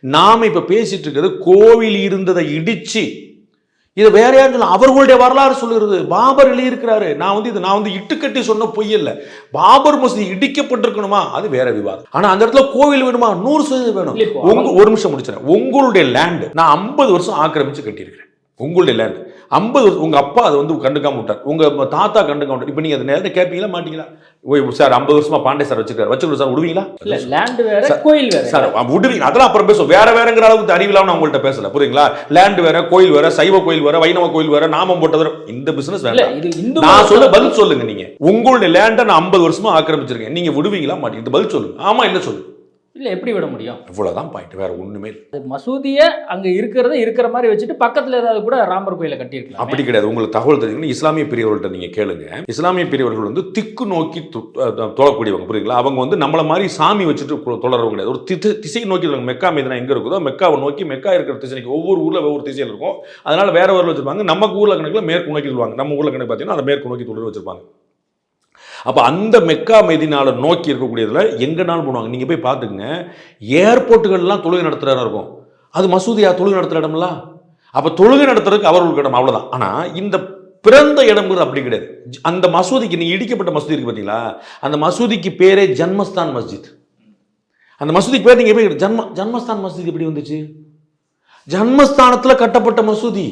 நாம இப்ப பேசிட்டு இருக்கிறது கோவில் இருந்ததை இடிச்சு இது வேற யாரும் சொல்ல அவர்களுடைய வரலாறு சொல்லுகிறது. பாபர் எழுதியிருக்கிறாரு. நான் வந்து இது நான் வந்து இட்டுக்கட்டி சொன்ன பொய் இல்ல பாபர் மசூதி இடிக்கப்பட்டிருக்கணுமா? அது வேற விவாதம். ஆனா அந்த இடத்துல கோவில் வேணுமா? நூறு சதவீதம் வேணும். உங்க ஒரு நிமிஷம் முடிச்சிடறேன். உங்களுடைய லேண்ட் நான் ஐம்பது வருஷம் ஆக்கிரமிச்சு கட்டியிருக்கிறேன். உங்களுடைய லேண்ட் ஐம்பது வருஷம் உங்க அப்பா அதை வந்து கண்டுக்காம விட்டார். உங்க தாத்தா கண்டுக்காம விட்டார். இப்போ நீங்க அதை நேரத்தை கேட்பீங்களா மாட்டீங்களா? ஓய் சார் ஐம்பது வருஷமா பாண்டே சார் வச்சிருக்காரு. வச்சுக்கணும் சார் விடுவீங்களா? இல்ல லேண்ட் வேற கோயில் வேற. சார் விடுவீங்க. அதெல்லாம் அப்புறம் பேசுவோம். வேற வேறங்கிற அளவுக்கு அறிவிலாம் நான் உங்கள்ட்ட பேசல. புரியுங்களா? லேண்ட் வேற கோயில் வேற சைவ கோயில் வேற வைணவ கோயில் வேற நாமம் போட்டது வேற. இந்த பிசினஸ் இது இந்து நான் சொல்ல பதில் சொல்லுங்க நீங்க. உங்களுடைய லேண்டை நான் ஐம்பது வருஷமா ஆக்கிரமிச்சிருக்கேன். நீங்க விடுவீங்களா மாட்டீங்க? பதில் சொல்லுங்க. ஆமா இல்ல சொல்லுங்க? இல்ல எப்படி விட முடியும்? இவ்வளவுதான் பாயிண்ட் வேற. அது மசூதியை அங்க இருக்கிறத இருக்கிற மாதிரி வச்சுட்டு பக்கத்துல ஏதாவது கூட ராமர் கோயிலை கட்டியிருக்கலாம். அப்படி கிடையாது. உங்களுக்கு தகவல் தெரிஞ்சுக்கணும். இஸ்லாமிய பெரியவர்கள்ட்ட நீங்க கேளுங்க. இஸ்லாமிய பெரியவர்கள் வந்து திக்கு நோக்கி தொழக்கூடியவங்க. புரியுங்களா அவங்க வந்து நம்மள மாதிரி சாமி வச்சுட்டு கு- தொழறவங்க கிடையாது. ஒரு திசை திசை நோக்கி. மெக்கா மீதுனா எங்க இருக்குதோ மெக்காவை நோக்கி மெக்கா இருக்கிற திசைக்கு ஒவ்வொரு ஊர்ல ஒவ்வொரு திசையில் இருக்கும். அதனால வேற ஊர்ல வச்சிருப்பாங்க. நம்ம ஊர்ல கணக்குல மேற்கு நோக்கி சொல்லுவாங்க. நம்ம ஊர்ல கணக்கு பார்த்தீங்கன்னா அந்த மேற்கு நோக்கி தொழில் வச்சிருப்பாங்க. அப்போ அந்த மெக்கா மெதினால நோக்கி இருக்கக்கூடியதில் எங்கனாலும் போடுவாங்க. நீங்கள் போய் பார்த்துக்குங்க. ஏர்போர்ட்டுகள்லாம் தொழுகை நடத்துகிற இடம் இருக்கும். அது மசூதியா? தொழுகை நடத்துகிற இடம்லாம் அப்போ தொழுகை நடத்துறதுக்கு அவர்களுக்கு இடம் அவ்வளோதான் ஆனால் இந்த பிறந்த இடம்ங்கிறது அப்படி கிடையாது. அந்த மசூதிக்கு நீங்கள் இடிக்கப்பட்ட மசூதி இருக்கு பார்த்தீங்களா அந்த மசூதிக்கு பேரே ஜன்மஸ்தான் மஸ்ஜித். அந்த மசூதிக்கு பேர் நீங்கள் எப்படி ஜன்ம ஜன்மஸ்தான் மசூதி எப்படி வந்துச்சு? ஜன்மஸ்தானத்தில் கட்டப்பட்ட மசூதி.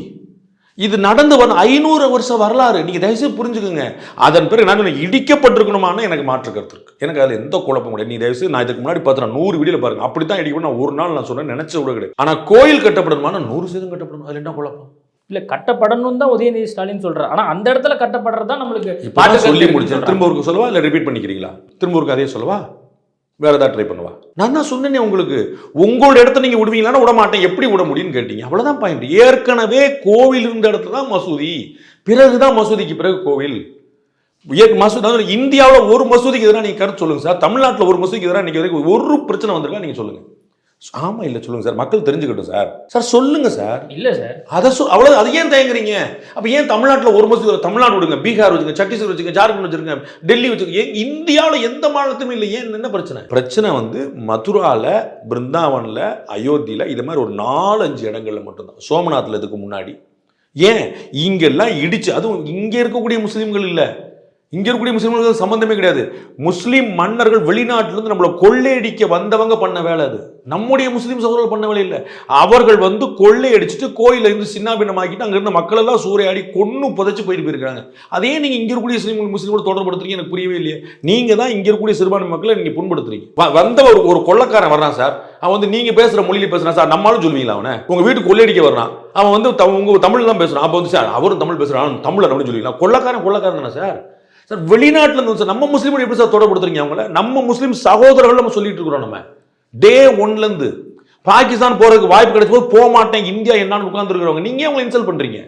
இது நடந்து வந்த ஐநூறு வருஷம் வரலாறு. நீங்க தயவுசெய்து புரிஞ்சுக்கோங்க. அதன் பிறகு நான் சொன்னேன், இடிக்கப்பட்டிருக்கணுமான்னு எனக்கு மாற்று கருத்து இருக்கு. எனக்கு அதுல எந்த குழப்பம் கிடையாது நீ தயவுசெய்து நான் இதுக்கு முன்னாடி பார்த்து நான் நூறு வீடியோல பாருங்க. அப்படித்தான் இடிக்கணும் நான் ஒரு நாள் நான் சொன்னேன் நினைச்ச கூட கிடையாது. ஆனா கோயில் கட்டப்படணுமானா நூறு சதவீதம் கட்டப்படணும். அதுல என்ன குழப்பம்? இல்ல கட்டப்படணும் தான் உதயநிதி ஸ்டாலின் சொல்றாரு. ஆனா அந்த இடத்துல கட்டப்படுறது தான் நம்மளுக்கு மாற்று சொல்லி முடிச்சேன். திரும்ப ஒருக்கு சொல்லவா? இல்லை ரிப்பீட் பண்ணிக்கிறீங்களா? திரும்ப ஒருக்கு அதே சொல்லவா? வேற ஏதாவது ட்ரை பண்ணுவா? நான் தான் சொன்னேனே உங்களுக்கு. உங்களோட இடத்த நீங்க விடுவீங்களான்னு விட மாட்டேன் எப்படி விட முடியும்னு கேட்டீங்க. அவ்வளவுதான் பாயிண்ட் ஏற்கனவே கோவில் இருந்த இடத்துல தான் மசூதி. பிறகுதான் மசூதிக்கு பிறகு கோவில். மசூதி அதாவது இந்தியாவில் ஒரு மசூதிக்கு எதிராக நீங்க கருத்து சொல்லுங்க சார். தமிழ்நாட்டில் ஒரு மசூதிக்கு எதிராக நீங்க வரைக்கும் ஒரு பிரச்சனை வந்திருக்கா நீங்க சொல்லுங்க. ஆமா இல்ல சொல்லுங்க சார். மக்கள் தெரிஞ்சுக்கட்டும் சார். சார் சொல்லுங்க சார். இல்ல சார். அதை சொல் அவ்வளோ அது ஏன் தயங்குறீங்க? அப்போ ஏன் தமிழ்நாட்டில் ஒரு மசூதி தமிழ்நாடு விடுங்க. பீகார் வச்சுங்க சத்தீஸ்கர் வச்சுங்க ஜார்க்கண்ட் வச்சுருங்க டெல்லி வச்சுங்க ஏன் இந்தியாவில் எந்த மாநிலத்துமே இல்லை. ஏன் என்ன பிரச்சனை? பிரச்சனை வந்து மதுராவில் பிருந்தாவனில் அயோத்தியில் இது மாதிரி ஒரு நாலஞ்சு இடங்கள்ல மட்டும்தான். சோமநாத்தில் இதுக்கு முன்னாடி. ஏன்? இங்கெல்லாம் இடிச்சு அதுவும் இங்கே இருக்கக்கூடிய முஸ்லீம்கள் இல்லை. இங்கே இருக்கக்கூடிய முஸ்லீம்களுக்கு சம்பந்தமே கிடையாது. முஸ்லீம் மன்னர்கள் வெளிநாட்டிலிருந்து நம்மளை கொள்ளையடிக்க வந்தவங்க பண்ண வேலை அது. நம்முடைய முஸ்லீம் சகோதரர்கள் பண்ண வேலை இல்லை. அவர்கள் வந்து கொள்ளையடிச்சிட்டு கோயிலில் இருந்து சின்னாபின்னமாக்கிட்டு அங்கே இருந்த மக்கள் எல்லாம் சூறையாடி கொன்னு புதைச்சி போயிட்டு போயிருக்காங்க அதே நீங்க இங்கே இருக்கக்கூடிய முஸ்லீம் முஸ்லீமோட தொடர்படுத்துறீங்க எனக்கு புரியவே இல்லையே. நீங்கள் தான் இங்கே இருக்கக்கூடிய சிறுபான்மை மக்களை நீங்கள் புண்படுத்துறீங்க. வந்த ஒரு ஒரு கொள்ளக்காரன் வர்றான் சார். அவன் வந்து நீங்கள் பேசுகிற மொழியில் பேசுகிறான் சார். நம்மளும் சொல்லுவீங்களா அவனை? உங்கள் வீட்டுக்கு கொள்ளையடிக்க வர்றான். அவன் வந்து த- தமிழ் தான் பேசுகிறான் அப்போ வந்து சார் அவரும் தமிழ் பேசுகிறான் தமிழ் அப்படின்னு சொல்லுவீங்களா? கொள்ளக்காரன் கொள்ளக்காரன் தானே சார். சார் வெளிநாட்டுல இருந்து சார் நம்ம முஸ்லீம் எப்படி சார் தொடர்படுத்துறீங்க அவங்கள? நம்ம முஸ்லீம் சகோதரர்கள் நம்ம சொல்லிட்டு இருக்கிறோம் நம்ம. டே ஒன்ல இருந்து. பாகிஸ்தான் போறதுக்கு வாய்ப்பு கிடைச்ச போது போக மாட்டேன் இந்தியா என்னன்னு உட்காந்துருக்குறவங்க நீங்க அவங்களை இன்சல்ட் பண்றீங்க?